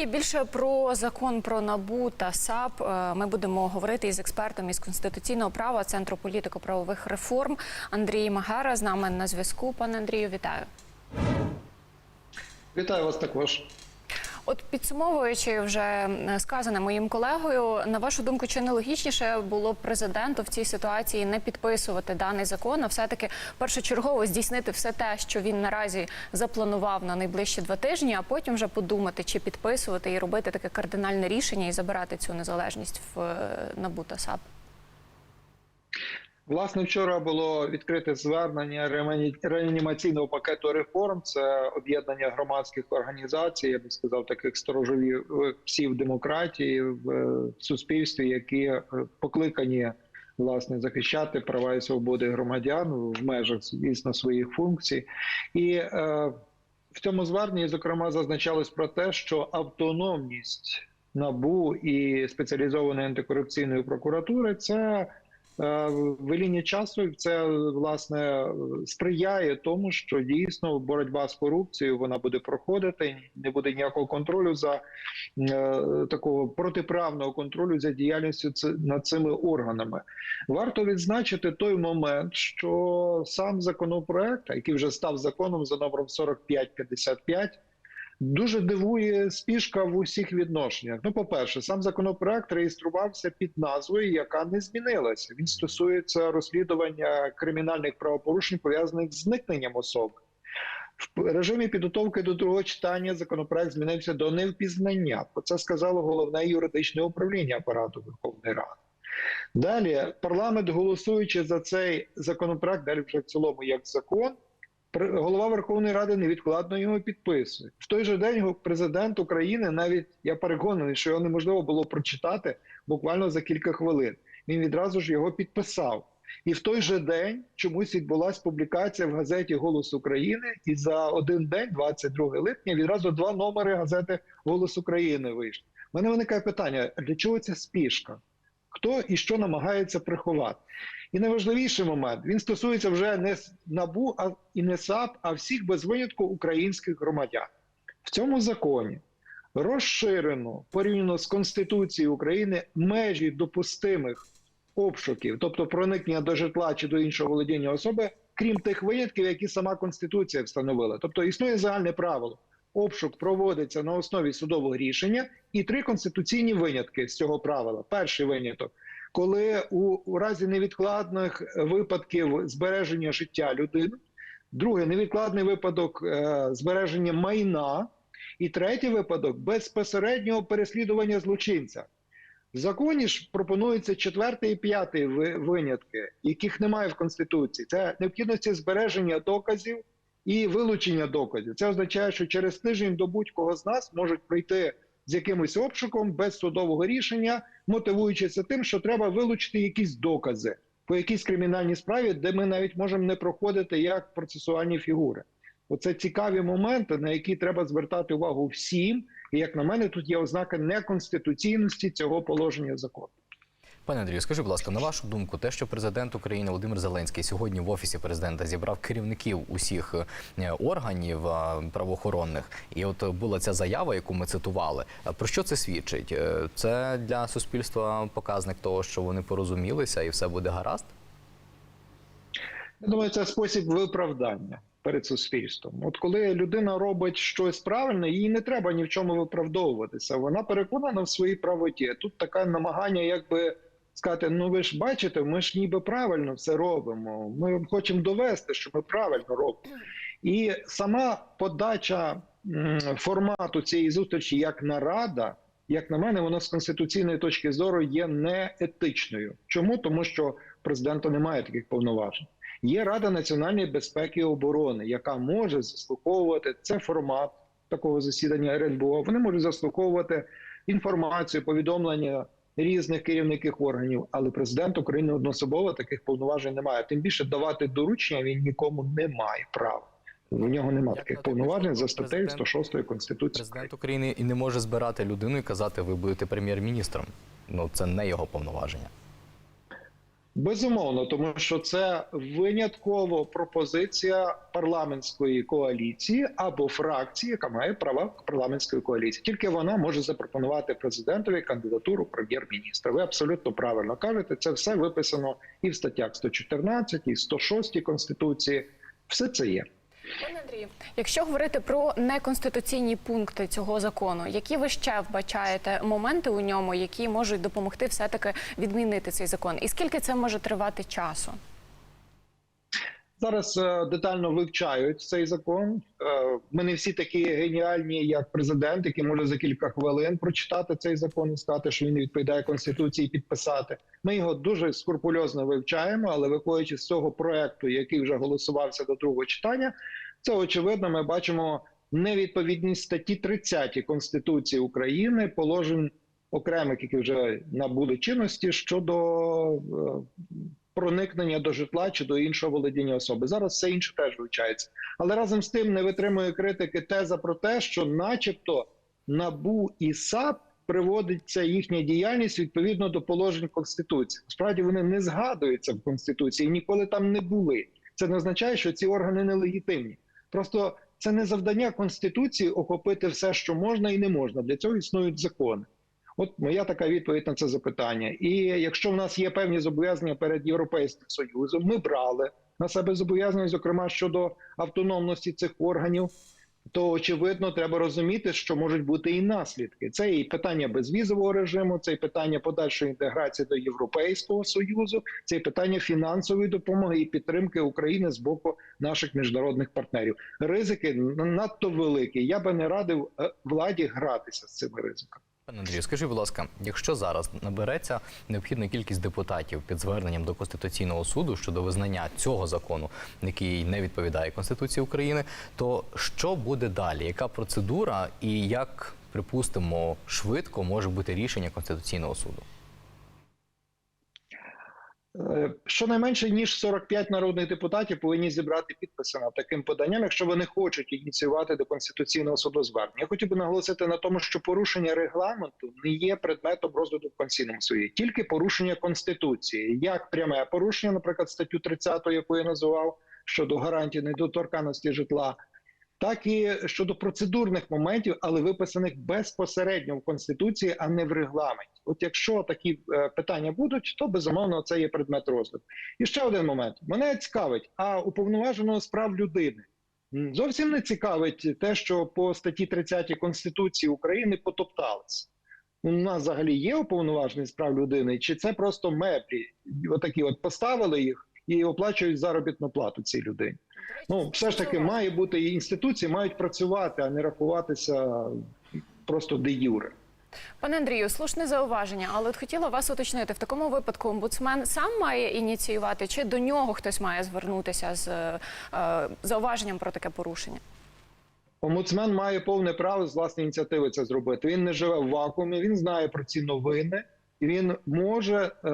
І більше про закон про набу та САП е, ми будемо говорити із експертом із конституційного права Центру політико-правових реформ Андрій Магара з нами на зв'язку. Пане Андрію, вітаю. Вітаю вас також. От підсумовуючи вже е, сказане моїм колегою, на вашу думку, чи не логічніше було б президенту в цій ситуації не підписувати даний закон, а все-таки першочергово здійснити все те, що він наразі запланував на найближчі два тижні, а потім вже подумати, чи підписувати і робити таке кардинальне рішення і забирати цю незалежність в е, НАБУ та САП? Власне, вчора було відкрите звернення реанімаційного пакету реформ. Це об'єднання громадських організацій, я би сказав, таких сторожових псів демократії в е, суспільстві, які е, покликані власне захищати права і свободи громадян в межах звісно своїх функцій. І е, в цьому зверненні, зокрема, зазначалось про те, що автономність набу і спеціалізованої антикорупційної прокуратури це. Е, в лінії часу це власне сприяє тому, що дійсно боротьба з корупцією вона буде проходити. Не буде ніякого контролю за е, такого протиправного контролю за діяльністю над цими органами. Варто відзначити той момент, що сам законопроект, який вже став законом за номером 4555, Дуже дивує спішка в усіх відношеннях. Ну, по-перше, сам законопроект реєструвався під назвою, яка не змінилася. Він стосується розслідування кримінальних правопорушень, пов'язаних з зникненням особи. В режимі підготовки до другого читання законопроект змінився до невпізнання. Про це сказало головне юридичне управління апарату Верховної Ради. Далі парламент, голосуючи за цей законопроект, далі вже в цілому як закон. Голова Верховної Ради невідкладно його підписує. В той же день президент України навіть я переконаний, що його неможливо було прочитати буквально за кілька хвилин. Він відразу ж його підписав. І в той же день чомусь відбулася публікація в газеті Голос України, і за один день, 22 липня, відразу два номери газети Голос України вийшли. У мене виникає питання: для чого ця спішка? Хто і що намагається приховати? І найважливіший момент він стосується вже не набу і не САП, а всіх без винятку українських громадян. В цьому законі розширено порівняно з Конституцією України межі допустимих обшуків, тобто проникнення до житла чи до іншого володіння особи, крім тих винятків, які сама Конституція встановила. Тобто існує загальне правило. Обшук проводиться на основі судового рішення і три конституційні винятки з цього правила. Перший виняток коли у, разі невідкладних випадків збереження життя людини, другий невідкладний випадок е, збереження майна, і третій випадок безпосереднього переслідування злочинця. В законі ж пропонується четвертий і п'ятий винятки, яких немає в Конституції. Це необхідності збереження доказів і вилучення доказів. Це означає, що через тиждень до будь-кого з нас можуть прийти з якимось обшуком без судового рішення, мотивуючися тим, що треба вилучити якісь докази по якійсь кримінальній справі, де ми навіть можемо не проходити як процесуальні фігури. Оце цікаві моменти, на які треба звертати увагу всім. І як на мене, тут є ознака неконституційності цього положення закону. Пане Андрію, скажи, будь ласка, на вашу думку, те, що президент України Володимир Зеленський сьогодні в офісі президента зібрав керівників усіх е, органів е, правоохоронних, і от була ця заява, яку ми цитували. Е, Про що це свідчить? Це для суспільства показник того, що вони порозумілися, і все буде гаразд. Я думаю, це спосіб виправдання перед суспільством. От коли людина робить щось правильне, їй не треба ні в чому виправдовуватися. Вона переконана в своїй правоті. Тут таке намагання, якби сказати: ну ви ж бачите, ми ж ніби правильно все робимо. Ми хочемо довести, що ми правильно робимо. І сама подача формату цієї зустрічі як нарада. Як на мене, вона з конституційної точки зору є неетичною. Чому? Тому що президента немає таких повноважень. Є Рада національної безпеки і оборони, яка може заслуховувати це формат такого засідання РНБО. Вони можуть заслуховувати інформацію, повідомлення різних керівників органів, але президент України одноособово таких повноважень не має. Тим більше давати доручення він нікому не має права. У нього немає таких повноважень за статтею президент- 106 Конституції. Президент України і не може збирати людину і казати, ви будете прем'єр-міністром. Ну це не його повноваження. Безумовно, тому що це винятково пропозиція парламентської коаліції або фракції, яка має права парламентської коаліції. Тільки вона може запропонувати президентові кандидатуру прем'єр-міністра. Ви абсолютно правильно кажете. Це все виписано і в статтях 114, і 106 конституції. Все це є. Пане Андрію, якщо говорити про неконституційні пункти цього закону, які ви ще вбачаєте моменти у ньому, які можуть допомогти все таки відмінити цей закон, і скільки це може тривати часу? Зараз е, детально вивчають цей закон. Е, Ми не всі такі геніальні, як президент, який може за кілька хвилин прочитати цей закон і сказати, що він відповідає конституції, підписати. Ми його дуже скрупульозно вивчаємо, але виходячи з цього проекту, який вже голосувався до другого читання, це очевидно. Ми бачимо невідповідність статті 30 Конституції України, положень окремих, які вже набули чинності щодо е, проникнення до житла чи до іншого володіння особи. Зараз все інше теж вивчається. Але разом з тим не витримує критики теза про те, що, начебто, набу і САП приводиться їхня діяльність відповідно до положень конституції. Справді вони не згадуються в конституції, ніколи там не були. Це не означає, що ці органи нелегітимні. Просто це не завдання конституції охопити все, що можна і не можна. Для цього існують закони. От моя така відповідь на це запитання. І якщо в нас є певні зобов'язання перед Європейським Союзом, ми брали на себе зобов'язання, зокрема щодо автономності цих органів, то очевидно треба розуміти, що можуть бути і наслідки. Це і питання безвізового режиму, це і питання подальшої інтеграції до Європейського союзу, це і питання фінансової допомоги і підтримки України з боку наших міжнародних партнерів. Ризики надто великі. Я би не радив е, владі гратися з цими ризиками. Пане Андрію, скажіть, будь ласка, якщо зараз набереться необхідна кількість депутатів під зверненням до Конституційного суду щодо визнання цього закону, який не відповідає Конституції України, то що буде далі? Яка процедура і як припустимо швидко може бути рішення Конституційного суду? Е, Щонайменше ніж 45 народних депутатів повинні зібрати підписи над таким поданням, якщо вони хочуть ініціювати до конституційного суду звернення. Я хотів би наголосити на тому, що порушення регламенту не є предметом розгляду в конституційному суді, тільки порушення конституції, як пряме порушення, наприклад, статтю 30, яку я називав щодо гарантії недоторканності житла. Так і щодо процедурних моментів, але виписаних безпосередньо в конституції, а не в регламенті. От якщо такі е, питання будуть, то безумовно це є предмет розгляду. І ще один момент: мене цікавить, а уповноваженого з прав людини зовсім не цікавить те, що по статті 30 Конституції України потопталися. У нас взагалі є уповноважений з прав людини, чи це просто меблі? Отакі от поставили їх і оплачують заробітну плату цій людині. Ну, все ж таки, має бути і інституції мають працювати, а не рахуватися просто де юре. Пане Андрію, слушне зауваження, але от хотіла вас уточнити, в такому випадку омбудсмен сам має ініціювати, чи до нього хтось має звернутися з е, зауваженням про таке порушення? Омбудсмен має повне право з власної ініціативи це зробити. Він не живе в вакуумі, він знає про ці новини, і він може е,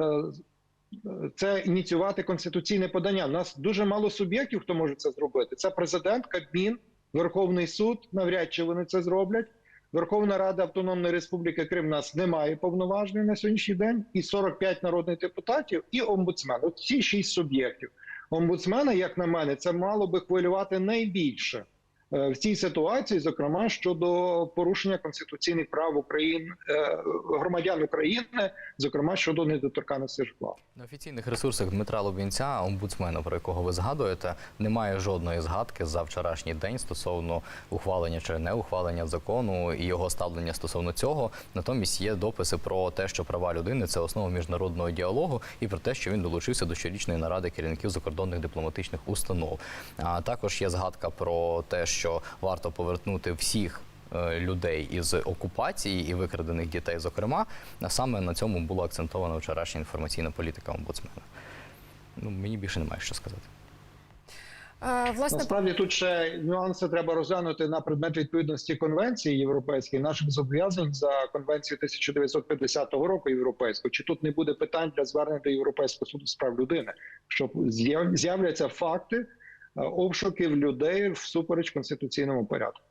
це ініціювати конституційне подання. У нас дуже мало суб'єктів, хто може це зробити. Це президент, Кабмін, Верховний суд. Навряд чи вони це зроблять. Верховна Рада Автономної Республіки Крим нас немає повноважень на сьогоднішній день, і 45 народних депутатів, і омбудсмен. От ці шість суб'єктів. Омбудсмена, як на мене, це мало би хвилювати найбільше в цій ситуації, зокрема щодо порушення конституційних прав України е, громадян України, зокрема щодо недоторканності житла. На офіційних ресурсах Дмитра Лубінця, омбудсмена, про якого ви згадуєте, немає жодної згадки за вчорашній день стосовно ухвалення чи не ухвалення закону і його ставлення стосовно цього. Натомість є дописи про те, що права людини це основа міжнародного діалогу, і про те, що він долучився до щорічної наради керівників закордонних дипломатичних установ. А також є згадка про те, що варто повернути всіх е, людей із окупації і викрадених дітей, зокрема, а саме на цьому була акцентована вчорашня інформаційна політика омбудсмена. Ну мені більше немає що сказати. Е, власне, Насправді тут ще нюанси треба розглянути на предмет відповідності конвенції європейської наших зобов'язань за конвенцією 1950 року європейською. Чи тут не буде питань для звернення до Європейського суду з прав людини, що з'яв- з'являться факти обшуків людей всупереч конституційному порядку?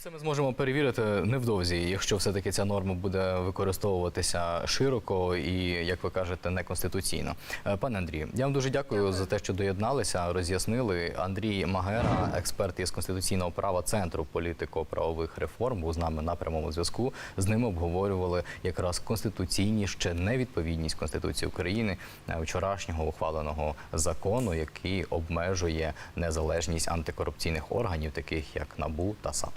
Це ми зможемо перевірити невдовзі, якщо все-таки ця норма буде використовуватися широко і, як ви кажете, неконституційно. Е, Пане Андрію, я вам дуже дякую, за те, що доєдналися, роз'яснили. Андрій Магера, експерт із конституційного права Центру політико-правових реформ, був з нами на прямому зв'язку. З ними обговорювали якраз конституційність чи невідповідність Конституції України е, вчорашнього ухваленого закону, який обмежує незалежність антикорупційних органів, таких як НАБУ та САП.